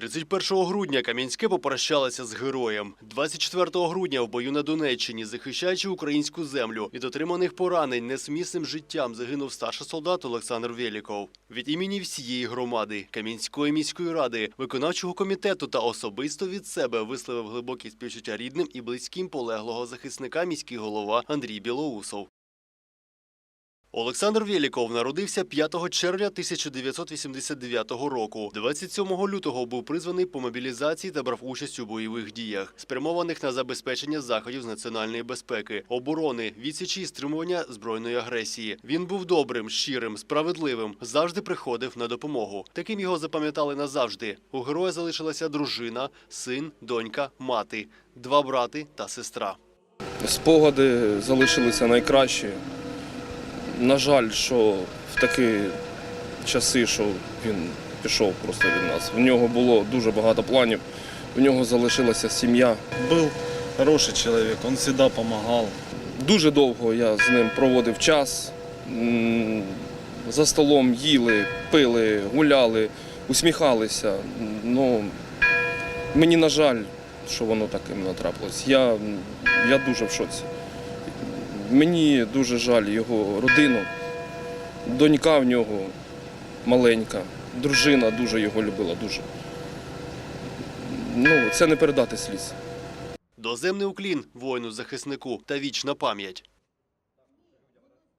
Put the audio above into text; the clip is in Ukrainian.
31 грудня Кам'янське попрощалося з героєм. 24 грудня в бою на Донеччині, захищаючи українську землю від отриманих поранень несмісним життям загинув старший солдат Олександр Веліков. Від імені всієї громади, Кам'янської міської ради, виконавчого комітету та особисто від себе висловив глибокі співчуття рідним і близьким полеглого захисника міський голова Андрій Білоусов. Олександр Веліков народився 5 червня 1989 року. 27 лютого був призваний по мобілізації та брав участь у бойових діях, спрямованих на забезпечення заходів з національної безпеки, оборони, відсічі і стримування збройної агресії. Він був добрим, щирим, справедливим, завжди приходив на допомогу. Таким його запам'ятали назавжди. У героя залишилася дружина, син, донька, мати, два брати та сестра. Спогади залишилися найкращі. На жаль, що в такі часи, що він пішов просто від нас. В нього було дуже багато планів, в нього залишилася сім'я. Был хороший человек, он всегда помогал. Дуже довго я з ним проводив час. За столом їли, пили, гуляли, усміхалися. Ну, мені на жаль, що воно так іменно трапилось. Я, я дуже в шоці. Мені дуже жаль його родину. Донька в нього маленька, дружина дуже його любила, дуже. Ну, це не передати сліз. Доземний уклін воїну захиснику та вічна пам'ять.